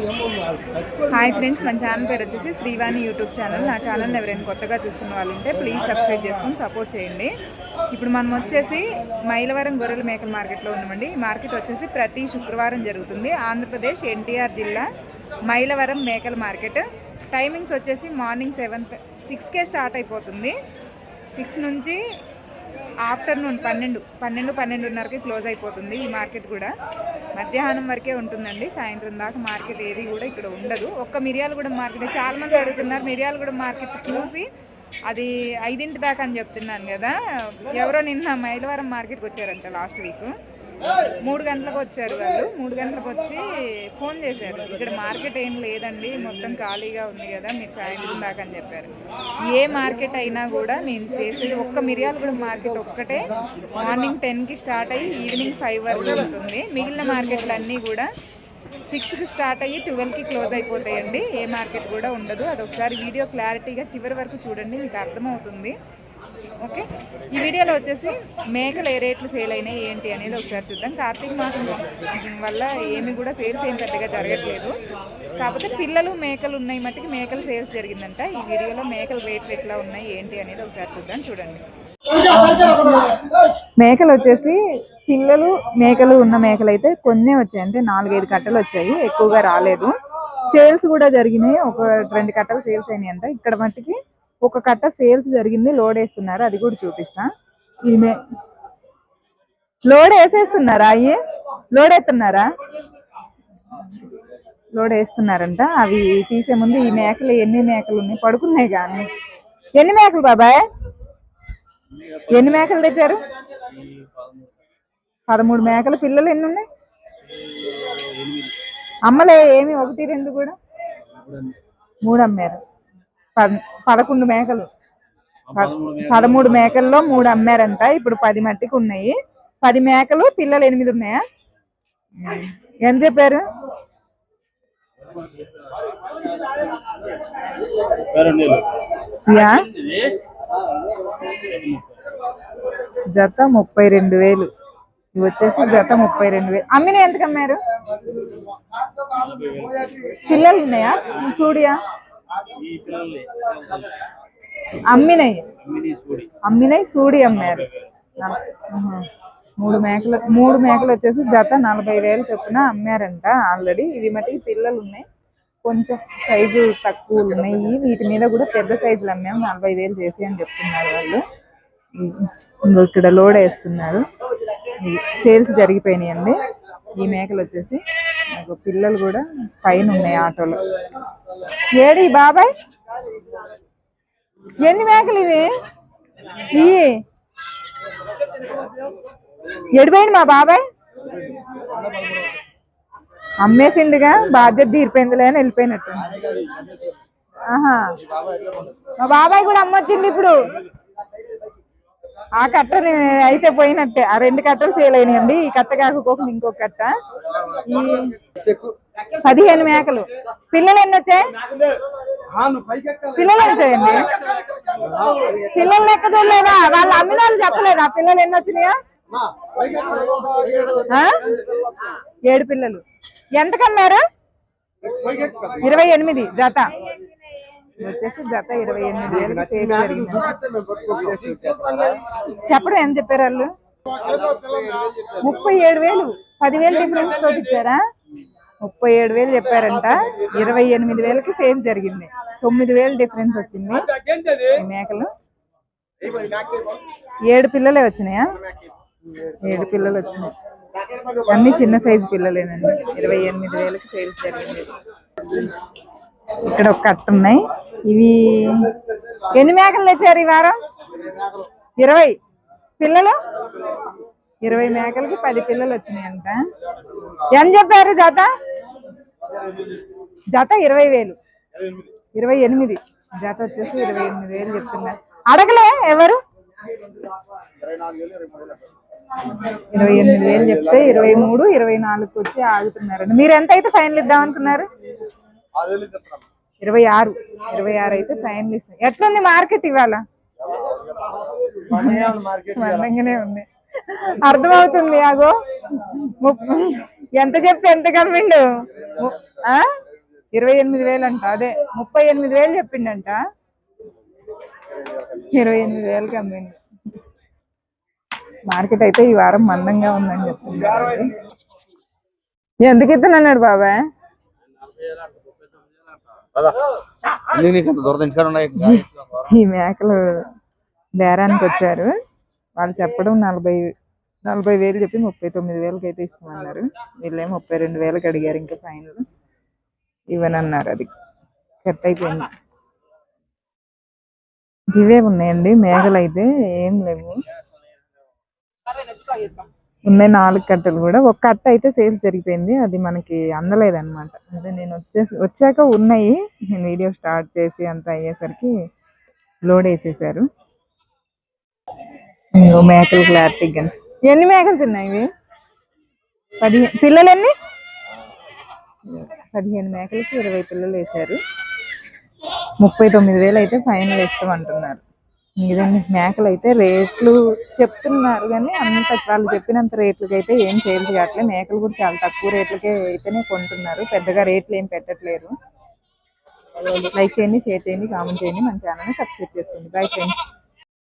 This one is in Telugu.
హాయ్ ఫ్రెండ్స్ మన ఛానల్ పేరు వచ్చేసి శ్రీవాణి యూట్యూబ్ ఛానల్ నా ఛానల్ ఎవరైనా కొత్తగా చూస్తున్న వాళ్ళు ఉంటే ప్లీజ్ సబ్స్క్రైబ్ చేసుకొని సపోర్ట్ చేయండి. ఇప్పుడు మనం వచ్చేసి మైలవరం గొర్రెల మేకల మార్కెట్లో ఉన్నామండి. ఈ మార్కెట్ వచ్చేసి ప్రతి శుక్రవారం జరుగుతుంది. ఆంధ్రప్రదేశ్ ఎన్టీఆర్ జిల్లా మైలవరం మేకల మార్కెట్ టైమింగ్స్ వచ్చేసి మార్నింగ్ సెవెన్ సిక్స్కే స్టార్ట్ అయిపోతుంది. సిక్స్ నుంచి ఆఫ్టర్నూన్ పన్నెండు పన్నెండు పన్నెండున్నరకి క్లోజ్ అయిపోతుంది ఈ మార్కెట్ కూడా. మధ్యాహ్నం వరకే ఉంటుందండి. సాయంత్రం దాకా మార్కెట్ ఏది కూడా ఇక్కడ ఉండదు. ఒక్క మిరియాలగూడెం మార్కెట్. చాలా మంది అడుగుతున్నారు మిరియాలగూడెం మార్కెట్ చూసి అది ఐదింటి దాకా అని చెప్తున్నాను కదా. ఎవరో నిన్న మైలవరం మార్కెట్కి వచ్చారంట లాస్ట్ వీక్. మూడు గంటలకు వచ్చారు వాళ్ళు. మూడు గంటలకు వచ్చి ఫోన్ చేశారు. ఇక్కడ మార్కెట్ ఏం లేదండి మొత్తం ఖాళీగా ఉంది కదా మీరు సాయంత్రం దాకా అని చెప్పారు. ఏ మార్కెట్ అయినా కూడా నేను చేసేది ఒక్క మిర్యాలగూడ మార్కెట్ ఒక్కటే. మార్నింగ్ టెన్కి స్టార్ట్ అయ్యి ఈవినింగ్ ఫైవ్ వరకు ఉంటుంది మిగిలిన మార్కెట్లు అన్నీ కూడా సిక్స్కి స్టార్ట్ అయ్యి ట్వెల్వ్కి క్లోజ్ అయిపోతాయండి. ఏ మార్కెట్ కూడా ఉండదు. అది ఒకసారి వీడియో క్లారిటీగా చివరి వరకు చూడండి మీకు అర్థమవుతుంది. ఓకే? ఈ వీడియోలో వచ్చేసి మేకలు ఏ రేట్లు సేల్ అయినాయి ఏంటి అనేది ఒకసారి చూద్దాం. కార్తీక మాసం వల్ల ఏమి కూడా సేల్స్ ఏం పెద్దగా జరగట్లేదు. కాకపోతే పిల్లలు మేకలు ఉన్నాయి మట్టుకి మేకలు సేల్స్ జరిగిందంట. ఈ వీడియోలో మేకల రేట్లు ఎట్లా ఉన్నాయి ఏంటి అనేది ఒకసారి చూద్దాం చూడండి. మేకలు వచ్చేసి పిల్లలు మేకలు ఉన్న మేకలు అయితే కొన్నే వచ్చాయి. అంటే నాలుగైదు కట్టలు వచ్చాయి ఎక్కువగా రాలేదు. సేల్స్ కూడా జరిగినాయి. ఒక రెండు కట్టలు సేల్స్ అయినాయి అంట ఇక్కడ మట్టికి ఒక కట్ట సేల్స్ జరిగింది లోడ్ వేస్తున్నారు అది కూడా చూపిస్తా. ఈమె లోడ్ వేసేస్తున్నారా అయ్యి? లోడ్ వేస్తున్నారా లోడ్ వేస్తున్నారంట అవి తీసే ముందు ఈ మేకలు ఎన్ని మేకలు ఉన్నాయి? పడుకున్నాయి కానీ. ఎన్ని మేకలు బాబాయ్? ఎన్ని మేకలు తెచ్చారు? పదమూడు మేకలు. పిల్లలు ఎన్ని ఉన్నాయి? అమ్మలే ఏమి? ఒకటి రెండు కూడా? మూడు అమ్మారు. పదకొండు మేకలు. పదమూడు మేకల్లో మూడు అమ్మారంట. ఇప్పుడు పది మట్టికి ఉన్నాయి. పది మేకలు పిల్లలు ఎనిమిది ఉన్నాయా? ఎంత చెప్పారు? యా. జత ముప్పై రెండు వేలు. ఇవి వచ్చేసి జత ముప్పై రెండు వేలు. అమ్మిన ఎంతకు అమ్మారు పిల్లలు ఉన్నాయా? చూడియా అమ్మినయి అమ్మినయి సూడి. అమ్మారు. మూడు మేకలు మూడు మేకలు వచ్చేసి జత నలభై వేలు చొప్పున అమ్మారంట ఆల్రెడీ. ఇవి మటుకి పిల్లలు ఉన్నాయి కొంచెం సైజు తక్కువ ఉన్నాయి. వీటి మీద కూడా పెద్ద సైజులు అమ్మాము నలభై వేలు చేసి అని చెప్తున్నారు వాళ్ళు. ఇంకో ఇక్కడ లోడ్ వేస్తున్నారు. సేల్స్ జరిగిపోయినాయండి. ఈ మేకలు వచ్చేసి పిల్లలు కూడా పైన ఉన్నాయి ఆటోలో. ఏడి బాబాయ్? ఎన్ని మేకలు ఇవి? ఇవి? ఎడిపోయింది మా బాబాయ్? అమ్మేసిండుగా బాధ్యత తీరిపోయిందిలే అని వెళ్ళిపోయినట్టు. ఆహా. మా బాబాయ్ కూడా అమ్మొచ్చింది ఇప్పుడు. ఆ కట్ట అయితే పోయినట్టే. ఆ రెండు కట్టలు సేల్ అయినాయండి. ఈ కట్ట కాకపోకుండా ఇంకొక కట్ట. పదిహేను మేకలు. పిల్లలు ఎన్ని వచ్చాయి? పిల్లలు వచ్చాయండి? పిల్లలు లెక్క చూడలేదా? వాళ్ళు అమ్మిన వాళ్ళు చెప్పలేదా? పిల్లలు ఎన్ని వచ్చినాయా? ఆ? ఏడు పిల్లలు. ఎంత కమ్మారు ఇరవై ఎనిమిది. జత. వచ్చేసి జత ఇరవై ఎనిమిది. జరిగింది. చెప్పడం ఎంత చెప్పారు వాళ్ళు? ముప్పై ఏడు వేలు. పదివేలు డిఫరెన్స్ తోటి ఇచ్చారా? ముప్పై ఏడు వేలు చెప్పారంట. ఇరవై ఎనిమిది వేలకి సేల్ జరిగింది. తొమ్మిది వేలు డిఫరెన్స్ వచ్చింది. ఈ మేకలు. ఏడు పిల్లలే వచ్చినాయా? ఏడు పిల్లలు వచ్చినాయి. అన్ని చిన్న సైజు పిల్లలేనండి. ఇరవై ఎనిమిది వేలకి సేల్స్ జరిగింది. ఇక్కడ ఒక కట్ట ఉన్నాయి. ఇవి ఎన్ని మేకలు తెచ్చారు ఈ వారం? ఇరవై. పిల్లలు? ఇరవై మేకలకి పది పిల్లలు వచ్చినాయంట. ఎంత చెప్పారు జత? జత ఇరవై వేలు. ఇరవై ఎనిమిది. జత వచ్చేసి ఇరవై ఎనిమిది వేలు చెప్తున్నారు అడగలే ఎవరు? ఇరవై ఎనిమిది వేలు చెప్తే ఇరవై మూడు ఇరవై నాలుగు వచ్చి ఆగుతున్నారండి మీరు ఎంత అయితే ఫైనల్ ఇద్దాం అనుకున్నారు? ఇరవై ఆరు. ఇరవై ఆరు అయితే ఫైనల్ ఇస్తాం. ఎట్లుంది మార్కెట్ ఇవాళ? మందంగానే ఉంది. అర్థమవుతుంది అగో ఎంత చెప్తే ఎంత కమ్మిండు? ఇరవై ఎనిమిది వేలు అంట అదే ముప్పై ఎనిమిది వేలు చెప్పిండంట. ఇరవై ఎనిమిది వేలకి అమ్మింది మార్కెట్ అయితే ఈ వారం మందంగా ఉందని చెప్తున్నారు ఎందుకు ఇస్తున్నాడు బాబాయ్? ఈ మేకలు బేరానికి వచ్చారు వాళ్ళు చెప్పడం నలభై నలభై వేలు చెప్పి ముప్పై తొమ్మిది వేలకి అయితే ఇస్తామన్నారు. వీళ్ళే ముప్పై రెండు వేలకి అడిగారు ఇంకా ఫైనల్. ఇవ్వనన్నారు అది. కట్ అయిపోయింది. ఇవే ఉన్నాయండి. మేఘలు అయితే ఏం లేవు. ఉన్నాయి నాలుగు కట్టలు కూడా. ఒక కట్ట అయితే సేల్ జరిగిపోయింది. అది మనకి అందలేదన్నమాట. అదే నేను వచ్చేసి వచ్చాక ఉన్నాయి. నేను వీడియో స్టార్ట్ చేసి అంత అయ్యేసరికి లోడ్ వేసేసారు. మేకలు మేకలు క్లారిటీగా ఎన్ని మేకలు ఉన్నాయి ఇవి? పదిహేను పిల్లలు ఎన్ని? పదిహేను మేకలకి ఇరవై పిల్లలు వేశారు. ముప్పై తొమ్మిది వేలు అయితే ఫైనల్ ఇస్తామంటున్నారు ఇదండి మేకలు అయితే రేట్లు చెప్తున్నారు కానీ అంత వాళ్ళు చెప్పినంత రేట్లకి అయితే ఏం సేల్స్ కావట్లేదు మేకలు కూడా చాలా తక్కువ రేట్లకే అయితేనే కొంటున్నారు. పెద్దగా రేట్లు ఏం పెట్టట్లేదు లైక్ చేయండి షేర్ చేయండి కామెంట్ చేయండి. మన ఛానల్ని సబ్స్క్రైబ్ చేసుకోండి. Bye friends.